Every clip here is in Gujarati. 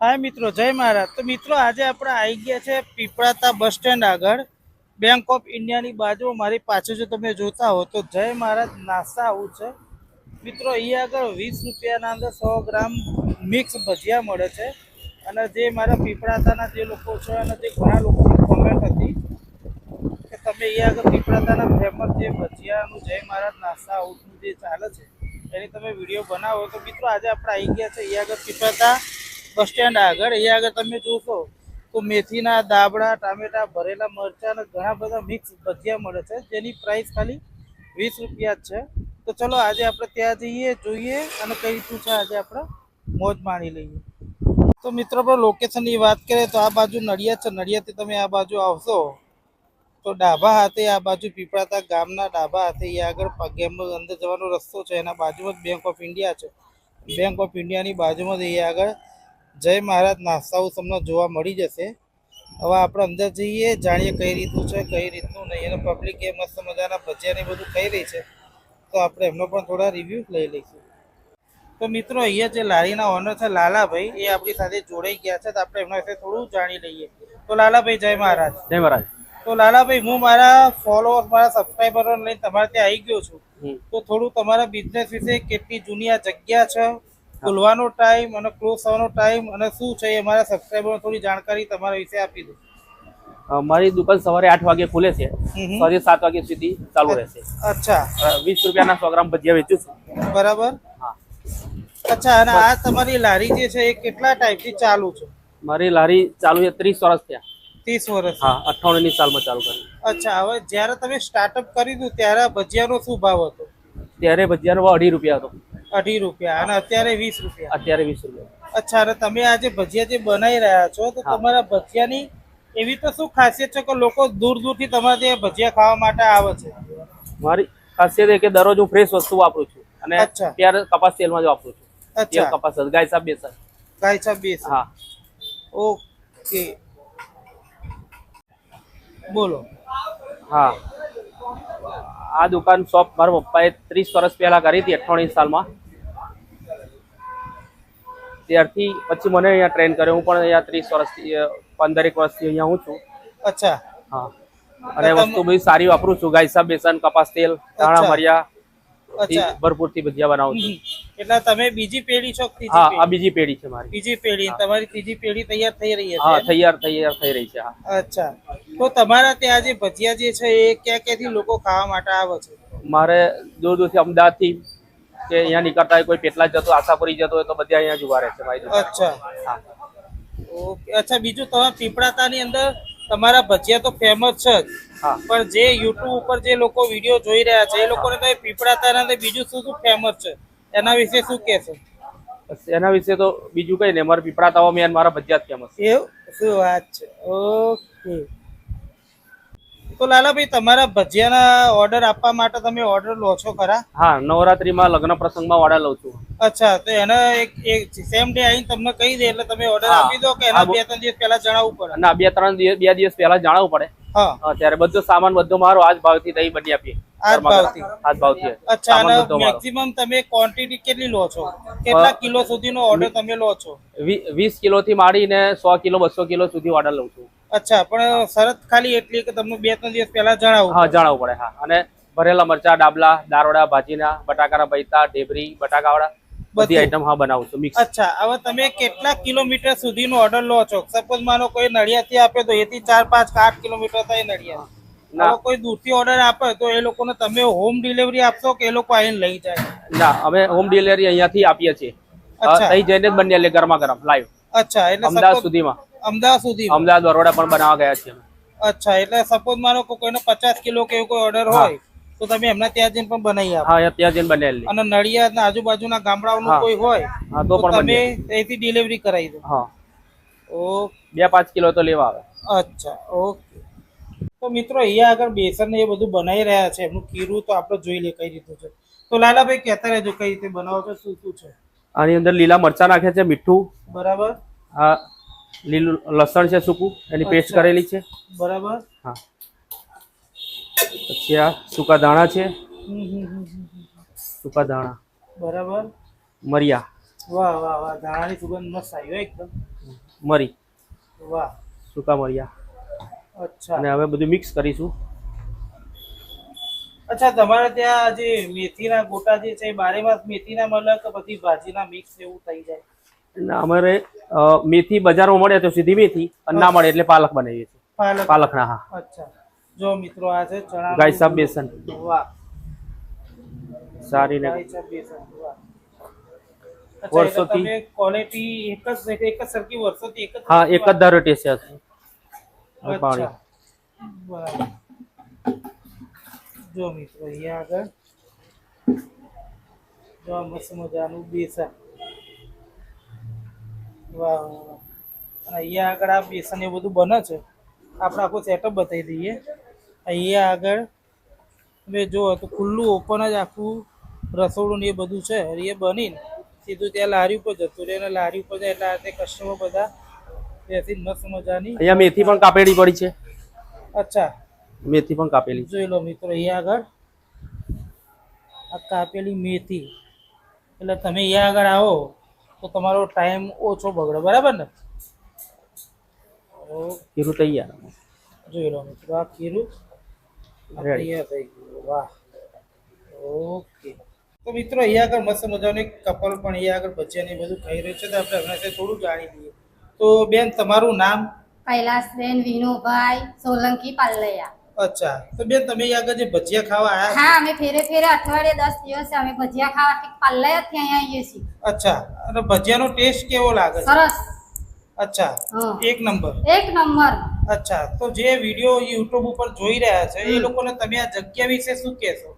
હા મિત્રો, જય મહારાજ તો મિત્રો, આજે આપણે આવી ગયા છે પીપળાતા બસ સ્ટેન્ડ આગળ. બેંક ઓફ ઇન્ડિયાની બાજુ મારી પાછળ જો તમે જોતા હો તો જય મહારાજ નાસ્તા આવું છે. મિત્રો અહીંયા આગળ વીસ રૂપિયાના અંદર સો ગ્રામ મિક્સ ભજીયા મળે છે. અને જે મારા પીપળાતાના જે લોકો છે અને જે ઘણા લોકોની કોમેન્ટ હતી કે તમે અહીંયા આગળ પીપળાતાના ફેમસ જે ભજીયાનું જય મહારાજ નાસ્તા આઉટનું જે ચાલે છે, એની તમે વીડિયો બનાવો. તો મિત્રો, આજે આપણે આવી ગયા છે અહીંયા આગળ પીપળાતા બસ સ્ટેન્ડ આગળ, અહીંયા આગળ તમે જોશો તો મેથીના દાબડા, ટામેટા, ભરેલા મરચાં અને ઘણા બધા મિક્સ ભજીયા મળે છે, જેની પ્રાઇસ ખાલી વીસ રૂપિયા જ છે. તો ચલો આજે આપણે ત્યાં જઈએ, જોઈએ અને કઈ રીતનું છે આજે આપણે મોજ માણી લઈએ. તો મિત્રો પણ લોકેશનની વાત કરીએ તો આ બાજુ નડિયાદ છે, નડિયાદથી તમે આ બાજુ આવશો તો ડાભા હાથે, આ બાજુ પીપળાતા ગામના ડાભા હાથે અહીંયા આગળ પગેમનો અંદર જવાનો રસ્તો છે. એના બાજુમાં જ બેંક ઓફ ઇન્ડિયા છે. બેંક ઓફ ઇન્ડિયાની બાજુમાં જ અહીંયા આગળ જય મહારાજ નાસ્તા હાઉસ તમને જોવા મળી જશે. હવે આપણે અંદર જઈએ જાણીએ કઈ રીતનું છે કઈ રીતનું નહીં. અને પબ્લિક એ મસ્ત મજાના ભજીયા ને બધું ખાઈ રહી છે. તો આપણે એમનો પણ થોડા રિવ્યૂ લઈ લઈશું. તો મિત્રો અહીંયા જે લારીના ઓનર છે લાલાભાઈ એ આપણી સાથે જોડાઈ ગયા છે. તો આપણે એમના વિશે થોડું જાણી લઈએ. તો લાલાભાઈ જય મહારાજ. જય મહારાજ. તો લાલાભાઈ હું મારા ફોલોઅર્સ મારા સબસ્ક્રાઈબરો લઈને તમારે ત્યાં આવી ગયો છું. તો થોડું તમારા બિઝનેસ વિશે કેટલી જૂની આ જગ્યા છે ખુલવાનો ટાઈમ અને ક્લોઝ થવાનો ટાઈમ અને શું છે એ મારા સબસ્ક્રાઈબરો થોડી જાણકારી તમારા વિશે આપી દો મારી દુકાન સવારે આઠ વાગે ખુલે છે. સાંજે સાત વાગ્યા સુધી ચાલુ રહેશે. અચ્છા. વીસ રૂપિયાના સો ગ્રામ ભજીયા વેચું છું. બરાબર? હા. અચ્છા અને આ તમારી લારી જે છે એ કેટલા ટાઈપથી ચાલુ છે? મારી લારી ચાલુ છે ત્રીસ વર્ષ થયા. ત્રીસ વર્ષ હા અઠ્ઠાણું ની સાલમાં ચાલુ કરી. અચ્છા હવે જ્યારે તમે સ્ટાર્ટઅપ કરી દીધું ત્યારે ભજીયાનો શું ભાવ હતો? ત્યારે ભજીયાનો ભાવ અઢી રૂપિયા હતો. અઢી રૂપિયા અને અત્યારે વીસ રૂપિયા. અત્યારે વીસ રૂપિયા. અચ્છા અને તમે આજે ભજીયા જે બનાવી રહ્યા છો તો તમારા ભજીયાની એવી તો શું ખાસિયત છે કે લોકો દૂર દૂરથી તમારા ત્યાં ભજીયા ખાવા માટે આવે છે? મારી ખાસિયત એ કે દરરોજ હું ફ્રેશ વસ્તુ વાપરું છું અને અચ્છા. ત્યારે કપાસ તેલમાં જ વાપરું છું. અત્યારે કપાસ ગાય સાહેબ બેસન ગાય સાહેબ બેસ. હા. ઓકે. બોલો. હા. આ દુકાન શોપ મારા પપ્પાએ ત્રીસ વર્ષ પહેલા કરી હતી અઠ્ઠાણું સાલમાં. ત્યારથી પછી મને અહીંયા ટ્રેન કર્યો. હું પણ અહીંયા ત્રીસ વર્ષથી પંદરેક વર્ષથી અહીંયા હું છું. અચ્છા. હા. અને વસ્તુ બધી સારી વાપરું છું. ગાયસા બેસન કપાસ તેલ ધાણા મરિયા ભરપૂરથી ભજીયા બનાવું છું. એટલે તમે બીજી પેઢી છો હા આ બીજી પેઢી છે મારી. બીજી પેઢી તમારી ત્રીજી પેઢી તૈયાર થઈ રહી હા છે તૈયાર તૈયાર થઈ રહી છે હા. અચ્છા. તો તમારા ત્યાં જે ભજીયા જે છે એ ક્યાં ક્યાંથી લોકો ખાવા માટે આવે છે? મારે દૂર દૂરથી અમદાવાદથી કે અહીંયા નીકળતા હોય કોઈ પેટલા જતો આશાપુરી જતો હોય તો બધા અહીંયા જ ઊભા રહે છે મારી અચ્છા. ઓકે. અચ્છા બીજું તમે પીપળાતાની અંદર તમારા ભજીયા તો ફેમસ છે જ. પણ જે યુટ્યુબ ઉપર જે લોકો વીડિયો જોઈ રહ્યા છે એ લોકોને તો એ પીપળાતાના અંદર બીજું શું શું ફેમસ છે? એના વિશે શું કહેશો? બસ એના વિશે તો બીજું કઈ નહીં. મારા પીપળા તાવા મેન મારા ભજીયા ફેમસ એવું? શું વાત છે? ઓકે તો લાલાભાઈ તમારા ભજીયાના ઓર્ડર આપવા માટે તમે ઓર્ડર લો છો ખરા? હા નવરાત્રીમાં લગ્ન પ્રસંગમાં વાડા લઉં છું. અચ્છા તો એને એક એક સેમ ડે આવીને તમને કહી દે એટલે તમે ઓર્ડર આપી દો કે એના બે ત્રણ દિવસ પહેલા જણાવવું પડે? અને બે ત્રણ દિવસ બે દિવસ પહેલા જણાવવું પડે. હા. ત્યારે બધો સામાન બધો મારો આજ ભાવથી દહીં બની આપીએ. આજ ભાવથી? આજ ભાવથી. અચ્છા અને મેક્સિમમ તમે ક્વોન્ટિટી કેટલી લો છો? કેટલા કિલો સુધીનો ઓર્ડર તમે લો છો? વી- વીસ કિલો થી માંડીને સો કિલો બસો કિલો સુધી ઓર્ડર લઉં છું. અચ્છા પણ શરત ખાલી એટલી કે તમને બે ત્રણ દિવસ પહેલા જણાવું. હા જણાવવું પડે હા. અને ભરેલા મરચા ડાબલા દારોડા ભાજીના બટાકાના બૈતા ઢેબરી બટાકાવાળા બધી આઈટમ હા બનાવું છું મિક્સ અચ્છા હવે તમે કેટલા કિલોમીટર સુધીનો ઓર્ડર લો છો? સપોઝ માનો કોઈ નડિયાથી આપે તો એથી ચાર પાંચ આઠ કિલોમીટર થાય નડિયા ના. કોઈ દૂરથી ઓર્ડર આપે તો એ લોકોને તમે હોમ ડિલિવરી આપશો કે એ લોકો આવીને લઈ જાય? ના અમે હોમ ડિલિવરી અહીંયાથી આપીએ છીએ. અહીં જઈને જ બની લે ગરમા ગરમ લાઈવ અચ્છા એટલે અમદાવાદ સુધીમાં. અમદાવાદ સુધી અમદાવાદ બરોડા પણ બનાવવા ગયા છીએ અચ્છા એટલે સપોઝ મારો કોઈનો પચાસ કિલો કે એવો કોઈ ઓર્ડર હોય તો તમે એમના ત્યાં જઈને પણ બનાવી આપો. હા ત્યાં જઈને બનાવી અને નડિયાદ ના આજુબાજુના ગામડાઓનું કોઈ હોય હા તો પણ તમે ત્યાંથી ડિલિવરી કરાવી દો. હા. ઓ બે પાંચ કિલો તો લેવા આવે. અચ્છા ઓકે. તો મિત્રો અહીંયા આગળ બેસન ને એ બધું બનાવી રહ્યા છે. એમનું કીરું તો આપણે જોઈ લે કઈ રીતનું છે. તો લાલાભાઈ કહેતા રહેજો કઈ રીતે બનાવો છો શું શું છે? આની અંદર લીલા મરચા નાખ્યા છે મીઠું. બરાબર. આ લીલું લસણ છે સૂકું એની પેસ્ટ કરેલી છે. બરાબર. હા. પછી આ સૂકા દાણા છે. સૂકા દાણા બરાબર. મરિયા. વાહ વાહ વાહ. દાણાની સુગંધ મસ્ત આવી એકદમ. મરી. વાહ. સૂકા મરિયા. અચ્છા. અને હવે બધું મિક્સ કરીશું. અચ્છા તમારે ત્યાં જે મેથીના ગોટા જે છે બારે માસ મેથીના મળે કે પછી ભાજીના મિક્સ એવું થઈ જાય. અને અમારે મેથી બજારમાં મળે તો સીધી મેથી અને ના મળે એટલે પાલક બનાવીએ છીએ. પાલક. પાલકના હા. અચ્છા. જો મિત્રો આ છે ચણા ગાય સાબ બેસન. વાહ. સારી ને વર્ષોથી- ક્વોલિટી એક જ એક જ સરખી વર્ષોથી એક જ હા એક જ ધારો ટેસ્ટ છે પાણી. જો મિત્રો અહીંયા આગળ. જો મસ્ત મજાનું બેસન. વાહ. અને અહીંયા આગળ આ બેસન એવું બધું બને છે. આપણે આખું સેટઅપ બતાવી દઈએ. અહીંયા આગળ તમે જુઓ તો ખુલ્લું ઓપન જ આખું રસોડું ને એ બધું છે. એ બનીને સીધું ત્યાં લારી ઉપર જતું રહે. અને લારી ઉપર જાય એટલે આ કસ્ટમર બધા બેસી મસ્ત મજાની અહીંયા મેથી પણ કાપેલી પડી છે. અચ્છા. મેથી પણ કાપેલી. જોઈ લો મિત્રો અહીંયા આગળ આ કાપેલી મેથી. એટલે તમે અહીંયા આગળ આવો. તો તમારો ટાઈમ ઓછો બગડે બરાબર ને? ઓ ખીરું તૈયાર. જોઈ લો મિત્રો આ ખીરું. તૈયાર થઈ ગયું. વાહ. ઓકે. તો મિત્રો અહીંયા આગળ મસ્ત મજાનું એક કપલ પણ અહીંયા આગળ ભજીયા ને બધું ખાઈ રહ્યું છે તો આપણે હમણાં થોડું જાણી લઈએ. તો બેન તમારું નામ? કૈલાસબેન વિનુભાઈ સોલંકી પાલૈયા. અચ્છા તો બેન તમે આગળ જે ભજીયા ખાવા આવ્યા હા અમે ફેરે ફેરે અઠવાડિયે દસ દિવસે અમે ભજીયા ખાવા પાલૈયા થી અહીંયા આવીએ છીએ. અચ્છા અને ભજીયાનો ટેસ્ટ કેવો લાગે સરસ. અચ્છા એક નંબર. એક નંબર. અચ્છા તો જે વિડિયો યુટ્યુબ ઉપર જોઈ રહ્યા છે એ લોકોને તમે આ જગ્યા વિશે શું કહેશો?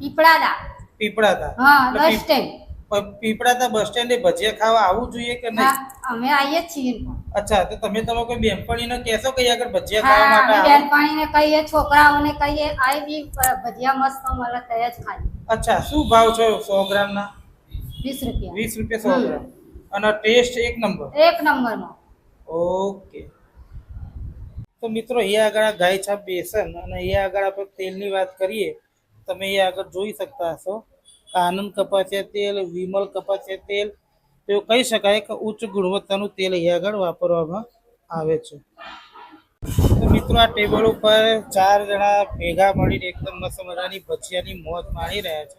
પીપળાદા. પીપળાદા. હા બસ સ્ટેન્ડ. પીપળાદા બસ સ્ટેન્ડે ભજીયા ખાવા આવવું જોઈએ કે નહીં? અમે આવીએ છીએ. અચ્છા તો તમે તમે કોઈ બેનપણીને કહેશો કે આગળ ભજીયા ખાવા માટે આવે? બેનપણીને કહીએ છોકરાઓને કહીએ આઈ બી ભજીયા મસ્ત મળે તય જ ખાલી અચ્છા શું ભાવ છે સો ગ્રામના? વીસ રૂપિયા. વીસ રૂપિયા સો ગ્રામ. અને ટેસ્ટ એક નંબર? એક નંબરમાં ઓકે. તો મિત્રો અહીંયા આગળ આ ગાય છાપ બેસન અને અહીંયા આગળ આપણે તેલની વાત કરીએ તમે એ આગળ જોઈ શકતા હશો. આનંદ કપાસિયા તેલ વિમલ કપાસિયા તેલ તો કહી શકાય કે ઉચ્ચ ગુણવત્તાનું તેલ અહીં આગળ વાપરવામાં આવે છે. તો મિત્રો આ ટેબલ ઉપર ચાર જણા ભેગા મળીને એકદમ મસ્ત મજાની ભજીયાની મોજ માણી રહ્યા છે.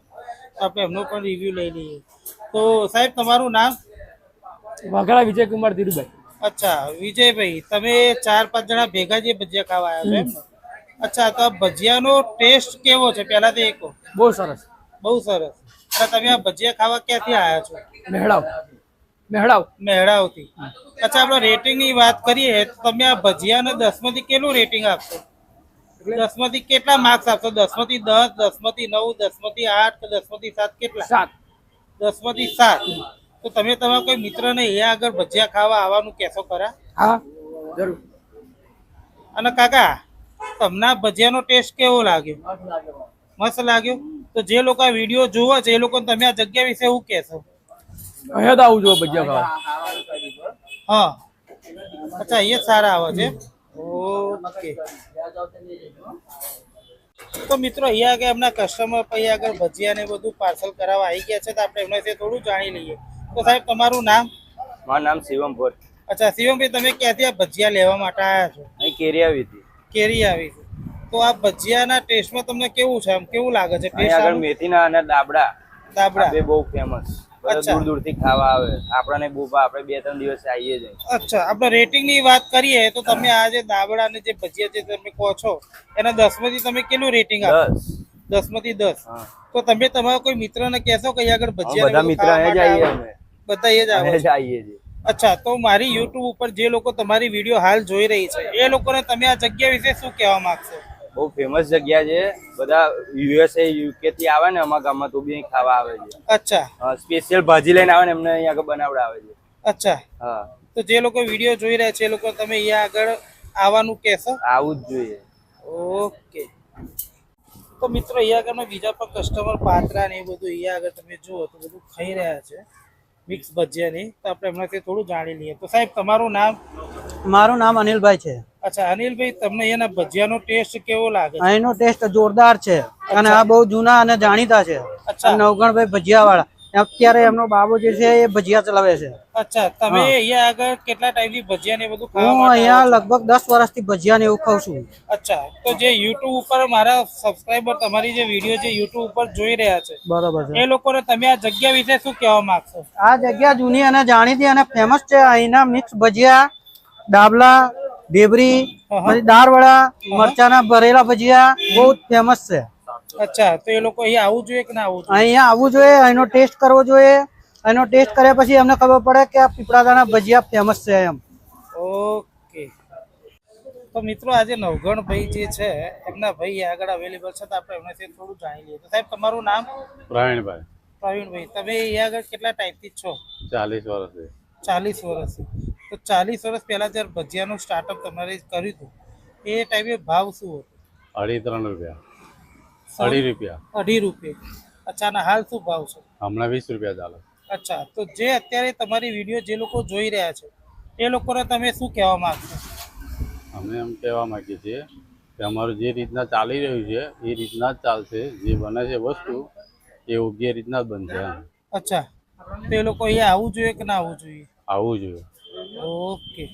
તો આપણે એમનો પણ રિવ્યુ લઈ લઈએ. તો સાહેબ તમારું નામ? વાઘાળા વિજયકુમાર ધીરુભાઈ. અચ્છા વિજયભાઈ તમે ચાર પાંચ જણા ભેગા જે ભજીયા ખાવા આવ્યા છો એમ અચ્છા તો ભજીયાનો ટેસ્ટ કેવો છે? પહેલા તો એક બહુ સરસ. બહુ સરસ. અને તમે આ ભજીયા ખાવા ક્યાંથી આવ્યા છો? મેહડાવ મેહડાવ મહેડાવથી અચ્છા આપણે રેટિંગની વાત કરીએ તો તમે આ ભજીયાને દસમાંથી કેટલું રેટિંગ આપશો? દસમાંથી કેટલા માર્ક્સ આપશો? દસમાંથી દસ દસમાંથી નવ દસમાંથી આઠ કે દસમાંથી સાત કેટલા? સાત. દસમાંથી સાત. તો તમે તમારા કોઈ મિત્રને એ આગળ ભજીયા ખાવા આવવાનું કહેશો ખરા? હા જરૂર. અને કાકા તમને આ ભજીયાનો ટેસ્ટ કેવો લાગ્યો? મસ્ત લાગ્યો. તો જે લોકો આ વીડિયો જોવે છે એ લોકોને તમે આ જગ્યા વિશે શું કહેશો? અહીંયા તો આવું જો ભજીયા ખાવા. હા. અચ્છા અહીંયા સારા આવે છે. ઓકે. તો મિત્રો અહીંયા આગળ એમના કસ્ટમર પછી આગળ ભજીયા ને બધું પાર્સલ કરાવવા આવી ગયા છે તો આપણે એમના વિશે થોડું જાણી લઈએ. તો સાહેબ તમારું નામ? મારું નામ શિવમ ભટ્ટ. અચ્છા શિવમભાઈ તમે ક્યાંથી આ ભજીયા લેવા માટે આવ્યા છો? અહીં કેરી આવી હતી. કેરી આવી હતી તો આ ભજીયાના ટેસ્ટમાં તમને કેવું છે? આમ કેવું લાગે છે? ટેસ્ટ આગળ મેથીના અને દાબડા દાબડા બે બહુ ફેમસ અચ્છા. દૂરથી ખાવા આવે. આપણને આપણે બે ત્રણ દિવસ આવીએ જ. અચ્છા આપણે રેટિંગની વાત કરીએ તો તમે આ જે દાબડા ને જે ભજીયા જે તમે કહો છો એના દસમાંથી તમે કેટલું રેટિંગ આપો? દસ. માંથી દસ. તો તમે તમારા કોઈ મિત્રને કહેશો કે કઈ આગળ ભજીયા બધા મિત્ર ખાવા જ આવીએ આવે? બધા એ જ આવે? જ આવીએ છીએ. અચ્છા તો મારી યુટ્યુબ ઉપર જે લોકો તમારી વીડિયો હાલ જોઈ રહી છે એ લોકોને તમે આ જગ્યા વિશે શું કહેવા માંગશો? બહુ ફેમસ જગ્યા છે. બધા યુએસએ યુકે થી આવે ને અમારા ગામમાં તો બી અહીં ખાવા આવે છે. અચ્છા. સ્પેશિયલ ભાજી લઈને આવે ને એમને અહીંયા આગળ બનાવડાવે છે. અચ્છા. હા. તો જે લોકો વીડિયો જોઈ રહ્યા છે એ લોકો તમે અહીંયા આગળ આવવાનું કહેશો? આવું જ જોઈએ. ઓકે. તો મિત્રો અહીંયા આગળના બીજા પણ કસ્ટમર પાત્રા ને એ બધું અહીંયા આગળ તમે જુઓ તો બધું ખાઈ રહ્યા છે. મિક્સ ભજીયાની તો આપણે એમનાથી થોડું જાણી લઈએ. તો સાહેબ તમારું નામ? મારું નામ અનિલભાઈ છે. અચ્છા અનિલભાઈ તમને એના ભજીયાનો ટેસ્ટ કેવો લાગે અહીંનો ટેસ્ટ જોરદાર છે અને આ બહુ જૂના અને જાણીતા છે. અચ્છા. નવગણભાઈ ભજીયા વાળા અત્યારે એમનો બાબો જે છે એ ભજીયા ચલાવે છે. અચ્છા તમે અહીંયા આગળ કેટલા ટાઈમથી ભજીયા ને બધું ખાવા હું અહીંયા લગભગ દસ વર્ષથી ભજીયા ને એવું ખાઉં છું. અચ્છા તો જે યુટ્યુબ ઉપર મારા સબસ્ક્રાઇબર તમારી જે વીડિયો છે યુટ્યુબ ઉપર જોઈ રહ્યા છે. બરોબર છે. એ લોકોને તમે આ જગ્યા વિશે શું કહેવા માંગશો? આ જગ્યા જૂની અને જાણીતી અને ફેમસ છે. અહીંના મિક્સ ભજીયા ડાબલા ઢેબરી. પછી દાળવડા મરચાના ભરેલા ભજીયા બહુ ફેમસ છે. અચ્છા તો એ લોકો અહીંયા આવવું જોઈએ કે ના આવવું જોઈએ? અહીંયા આવવું જોઈએ અહીંનો ટેસ્ટ કરવો જોઈએ. એનો ટેસ્ટ કર્યા પછી અમને ખબર પડે કે આ પીપળાદાના ભજીયા ફેમસ છે એમ. ઓકે. તો મિત્રો આજે નવગણભાઈ જે છે એમના ભાઈ આગળ અવેલેબલ છે તો આપણે એમનાથી થોડું જાણી લઈએ. તો સાહેબ તમારું નામ? પ્રવીણભાઈ. પ્રવીણભાઈ. તમે અહીંયા આગળ કેટલા ટાઈપથી છો? ચાલીસ વર્ષથી. ચાલીસ વર્ષથી. તો ચાલીસ વર્ષ પહેલા જ્યારે ભજીયાનું સ્ટાર્ટઅપ તમારે કર્યું હતું એ ટાઈમે ભાવ શું હતો? અઢી ત્રણ રૂપિયા. અઢી રૂપિયા. અઢી રૂપિયા. અચ્છા અને હાલ શું ભાવ છે? હમણાં વીસ રૂપિયા ચાલે. અચ્છા તો જે અત્યારે તમારી વીડિયો જે લોકો જોઈ રહ્યા છે એ લોકોને તમે શું કહેવા માંગશો? અમે એમ કહેવા માંગીએ છીએ કે અમારું જે રીતના ચાલી રહ્યું છે એ રીતના જ ચાલશે. જે બને છે વસ્તુ એ યોગ્ય રીતના જ બનશે અચ્છા તો એ લોકો અહીંયા આવવું જોઈએ કે ના આવવું જોઈએ? આવવું જોઈએ. ઓકે.